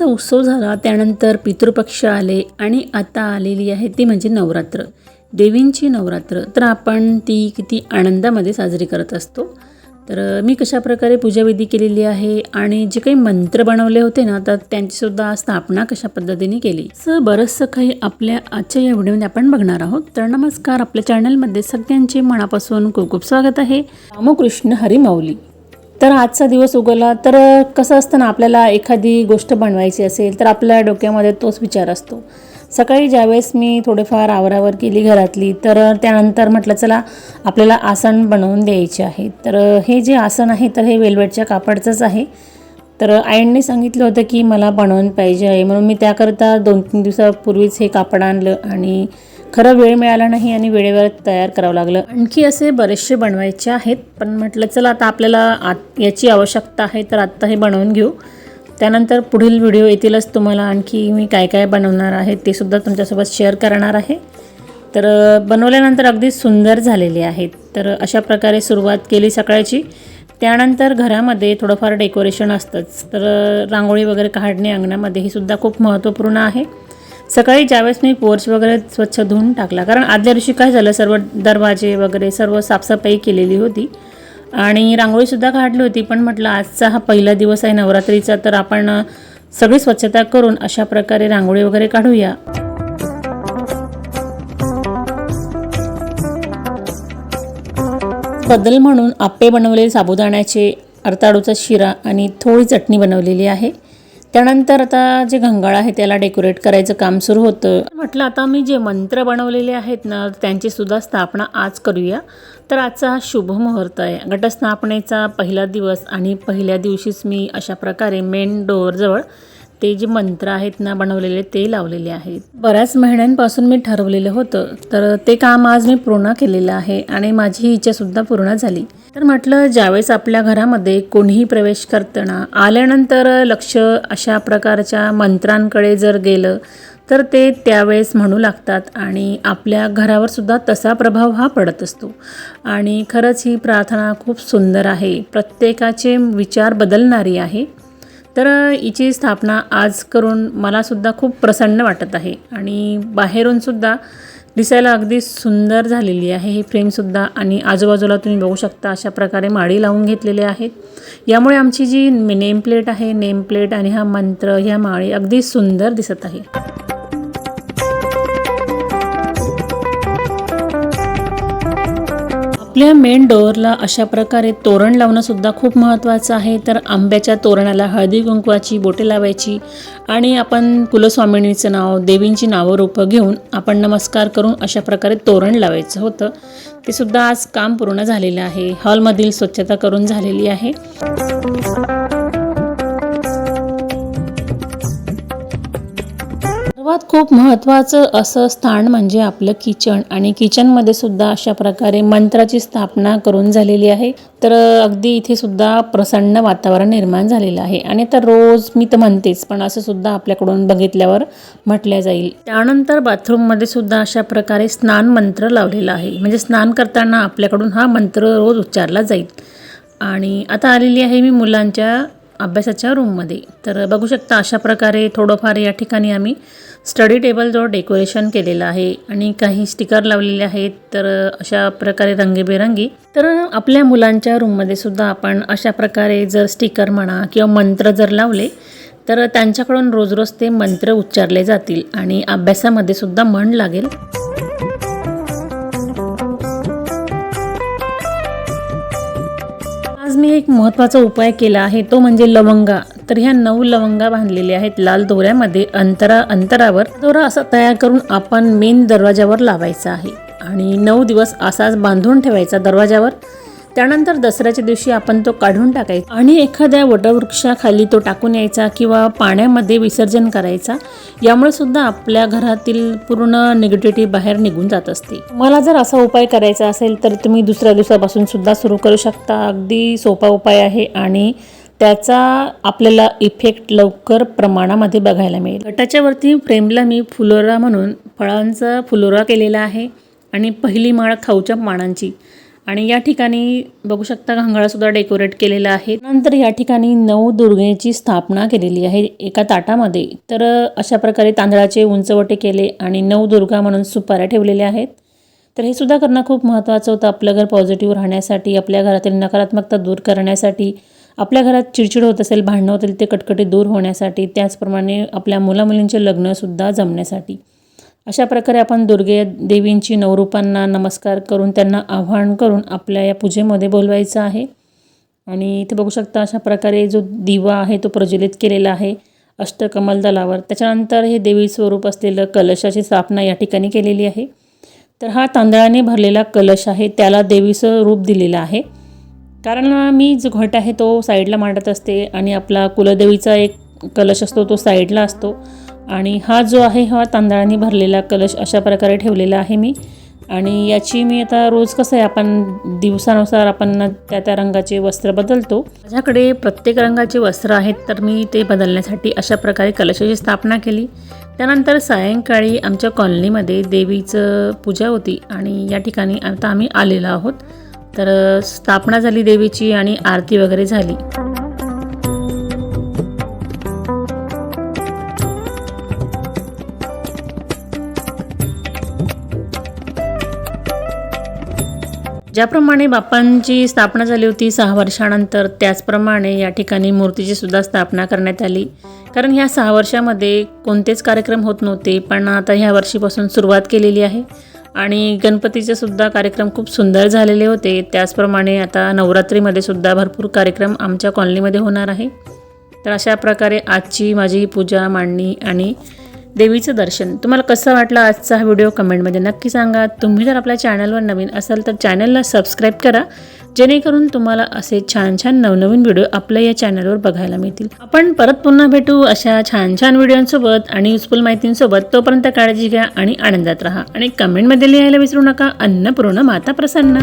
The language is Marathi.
गणपतीचा उत्सव झाला त्यानंतर पितृपक्ष आले आणि आता आलेली आहे ती म्हणजे नवरात्र. देवींची नवरात्र. तर आपण ती किती आनंदामध्ये साजरी करत असतो. तर मी कशा प्रकारे पूजाविधी केलेली आहे आणि जे काही मंत्र बनवले होते ना तर त्यांचीसुद्धा स्थापना कशा पद्धतीने केली? असं बरंचसं काही आपल्या आजच्या या व्हिडिओमध्ये आपण बघणार आहोत. तर नमस्कार आपल्या चॅनलमध्ये सगळ्यांचे मनापासून खूप खूप स्वागत आहे. रामकृष्ण हरी माऊली तर आजचा दिवस उगवला तर कसं असतं ना आपल्याला एखादी गोष्ट बनवायची असेल तर आपल्या डोक्यामध्ये तोच विचार असतो. सकाळी ज्यावेळेस मी थोडेफार आवरावर केली घरातली तर त्यानंतर म्हटलं चला आपल्याला आसन बनवून द्यायचे आहे. तर हे जे आसन आहे तर हे वेलवेटच्या कापडचंच आहे. तर आईंनी सांगितलं होतं की मला बनवून पाहिजे आहे. म्हणून मी त्याकरता दोन तीन दिवसापूर्वीच हे कापड आणलं आणि खरं वेळ मिळाला नाही आणि वेळेवर तयार करावं लागलं. आणखी असे बरेचसे बनवायचे आहेत पण म्हटलं चला आता आपल्याला आत याची आवश्यकता आहे तर आत्ता हे बनवून घेऊ. त्यानंतर पुढील व्हिडिओ येतीलच तुम्हाला. आणखी मी काय काय बनवणार आहे ते सुद्धा तुमच्यासोबत शेअर करणार आहे. तर बनवल्यानंतर अगदी सुंदर झालेले आहेत. तर अशा प्रकारे सुरुवात केली सकाळची. त्यानंतर घरामध्ये थोडंफार डेकोरेशन असतंच. तर रांगोळी वगैरे काढणे अंगणामध्ये हे सुद्धा खूप महत्त्वपूर्ण आहे. सकाळी ज्यावेळेस मी पोर्च वगैरे स्वच्छ धुवून टाकला. कारण आदल्या दिवशी काय झालं सर्व दरवाजे वगैरे सर्व साफसफाई केलेली होती. आणि रांगोळीसुद्धा काढली होती पण म्हटलं आजचा हा पहिला दिवस आहे नवरात्रीचा तर आपण सगळी स्वच्छता करून अशा प्रकारे रांगोळी वगैरे काढूया. बदल म्हणून आप्पे बनवलेले साबुदाण्याचे अर्ताडूचा शिरा आणि थोडी चटणी बनवलेली आहे. त्यानंतर आता जे घंगाळ आहे त्याला डेकोरेट करायचं काम सुरू होतं. म्हटलं आता मी जे मंत्र बनवलेले आहेत ना त्यांची सुद्धा स्थापना आज करूया. तर आजचा हा शुभ मुहूर्त आहे. घटस्थापनेचा पहिला दिवस आणि पहिल्या दिवशीच मी अशा प्रकारे मेन डोअरजवळ ते जे मंत्र आहेत ना बनवलेले ते लावलेले आहेत. बऱ्याच महिन्यांपासून मी ठरवलेलं होतं तर ते काम आज मी पूर्ण केलेलं आहे आणि माझी ही इच्छासुद्धा पूर्ण झाली. तर म्हटलं ज्यावेळेस आपल्या घरामध्ये कोणीही प्रवेश करताना आल्यानंतर लक्ष अशा प्रकारच्या मंत्रांकडे जर गेलं तर ते त्यावेळेस म्हणू लागतात आणि आपल्या घरावर सुद्धा तसा प्रभाव हा पडत असतो. आणि खरंच ही प्रार्थना खूप सुंदर आहे. प्रत्येकाचे विचार बदलणारी आहे. तर हिची स्थापना आज करून मलासुद्धा खूप प्रसन्न वाटत आहे. आणि बाहेरूनसुद्धा दिसायला अगदी सुंदर झालेली आहे ही फ्रेमसुद्धा आणि आजूबाजूला तुम्ही बघू शकता अशा प्रकारे माळी लावून घेतलेले आहेत. यामुळे आमची जी नेमप्लेट आहे नेमप्लेट आणि हा मंत्र ह्या माळी अगदी सुंदर दिसत आहे. आपल्या मेन डोअरला अशा प्रकारे तोरण लावणं सुद्धा खूप महत्त्वाचं आहे. तर आंब्याच्या तोरणाला हळदी कुंकवाची बोटे लावायची आणि आपण कुलस्वामिनीचं नाव देवींची नावं रूपं घेऊन आपण नमस्कार करून अशा प्रकारे तोरण लावायचं होतं. ते सुद्धा आज काम पूर्ण झालेलं आहे. हॉलमधील स्वच्छता करून झालेली आहे. सर्वात खूप महत्त्वाचं असं स्थान म्हणजे आपलं किचन आणि किचनमध्ये सुद्धा अशा प्रकारे मंत्राची स्थापना करून झालेली आहे. तर अगदी इथे सुद्धा प्रसन्न वातावरण निर्माण झालेलं आहे. आणि तर रोज मी तर म्हणतेच पण असं सुद्धा आपल्याकडून बघितल्यावर म्हटल्या जाईल. त्यानंतर बाथरूममध्ये सुद्धा अशा प्रकारे स्नान मंत्र लावलेला आहे. म्हणजे स्नान करताना आपल्याकडून हा मंत्र रोज उच्चारला जाईल. आणि आता आलेली आहे मी मुलांच्या अभ्यासाच्या रूममध्ये तर बघू शकता अशा प्रकारे थोडंफार या ठिकाणी आम्ही स्टडी टेबलजवळ डेकोरेशन केलेलं आहे आणि काही स्टिकर लावलेले आहेत तर अशा प्रकारे रंगीबेरंगी. तर आपल्या मुलांच्या रूममध्ये सुद्धा आपण अशा प्रकारे जर स्टिकर म्हणा किंवा मंत्र जर लावले तर त्यांच्याकडून रोज रोज ते मंत्र उच्चारले जातील आणि अभ्यासामध्ये सुद्धा मन लागेल. आज मी एक महत्त्वाचा उपाय केला आहे तो म्हणजे लवंगा. तर ह्या नऊ लवंगा बांधलेल्या आहेत लाल दोऱ्यामध्ये अंतरा अंतरावर. दोरा असा तयार करून आपण मेन दरवाजावर लावायचा आहे. आणि नऊ दिवस असाच बांधून ठेवायचा दरवाजावर. त्यानंतर दसऱ्याच्या दिवशी आपण तो काढून टाकायचा आणि एखाद्या वटवृक्षाखाली तो टाकून यायचा किंवा पाण्यामध्ये विसर्जन करायचा. यामुळे सुद्धा आपल्या घरातील पूर्ण निगेटिव्हिटी बाहेर निघून जात असते. मला जर असा उपाय करायचा असेल तर तुम्ही दुसऱ्या दिवसापासून सुद्धा सुरू करू शकता. अगदी सोपा उपाय आहे आणि त्याचा आपल्याला इफेक्ट लवकर प्रमाणामध्ये बघायला मिळेल. गटाच्या वरती फ्रेमला मी फुलोरा म्हणून फळांचा फुलोरा केलेला आहे आणि पहिली माळ खाऊच्या पानांची आणि या ठिकाणी बघू शकता घांगळासुद्धा डेकोरेट केलेला आहे. नंतर या ठिकाणी नऊ दुर्गेची स्थापना केलेली आहे एका ताटामध्ये. तर अशा प्रकारे तांदळाचे उंचवटे केले आणि नऊ दुर्गा म्हणून सुपाऱ्या ठेवलेल्या आहेत. तर हे सुद्धा करणं खूप महत्त्वाचं होतं आपलं घर पॉझिटिव्ह राहण्यासाठी आपल्या घरातील नकारात्मकता दूर करण्यासाठी आपल्या घरात चिडचिड होत असेल भांडणं होतील ते कटकटी दूर होण्यासाठी त्याचप्रमाणे आपल्या मुलामुलींचे लग्नसुद्धा जमण्यासाठी. अशा प्रकारे आपण दुर्गे देवींची नवरूपांना नमस्कार करून त्यांना आव्हान करून आपल्या या पूजेमध्ये बोलवायचं आहे. आणि इथे बघू शकता अशा प्रकारे जो दिवा आहे तो प्रज्वलित केलेला आहे अष्टकमल दलावर. त्याच्यानंतर हे देवी स्वरूप असलेलं कलशाची स्थापना या ठिकाणी केलेली आहे. तर हा तांदळाने भरलेला कलश आहे त्याला देवीचं रूप दिलेलं आहे. कारण मी जो घट आहे तो साईडला मांडत असते आणि आपला कुलदेवीचा एक कलश असतो तो साईडला असतो. आणि हा जो आहे हा तांदळाने भरलेला कलश अशा प्रकारे ठेवलेला आहे मी. आणि याची मी आता रोज कसं आहे आपण दिवसानुसार आपण त्या त्या रंगाचे वस्त्र बदलतो. माझ्याकडे प्रत्येक रंगाचे वस्त्र आहेत तर मी ते बदलण्यासाठी अशा प्रकारे कलशाची स्थापना केली. त्यानंतर सायंकाळी आमच्या कॉलनीमध्ये देवीचं पूजा होती आणि या ठिकाणी आता आम्ही आलेलो आहोत. तर स्थापना झाली देवीची आणि आरती वगैरे झाली. ज्याप्रमाणे बाप्पांची स्थापना झाली होती सहा वर्षानंतर त्याचप्रमाणे या ठिकाणी मूर्तीची सुद्धा स्थापना करण्यात आली. कारण ह्या सहा वर्षामध्ये कोणतेच कार्यक्रम होत नव्हते पण आता ह्या वर्षीपासून सुरुवात केलेली आहे. आणि गणपतीचे सुद्धा कार्यक्रम खूप सुंदर झालेले होते. त्याचप्रमाणे आता नवरात्रीमध्ये सुद्धा भरपूर कार्यक्रम आमच्या कॉलनीमध्ये होणार आहे. तर अशा प्रकारे आजची माझी पूजा मांडणी आणि देवीचं दर्शन. तुम्हाला कसं वाटलं आजचा हा व्हिडिओ कमेंटमध्ये नक्की सांगा. तुम्ही जर आपल्या चॅनलवर नवीन असाल तर चॅनलला सबस्क्राईब करा. जेणेकरून तुम्हाला असे छान छान नवनवीन व्हिडिओ आपल्या या चॅनलवर बघायला मिळतील. आपण परत पुन्हा भेटू अशा छान छान व्हिडिओंसोबत आणि युजफुल माहितींसोबत. तोपर्यंत काळजी घ्या आणि आनंदात राहा. आणि कमेंटमध्ये लिहायला विसरू नका. अन्नपूर्ण माता प्रसन्न.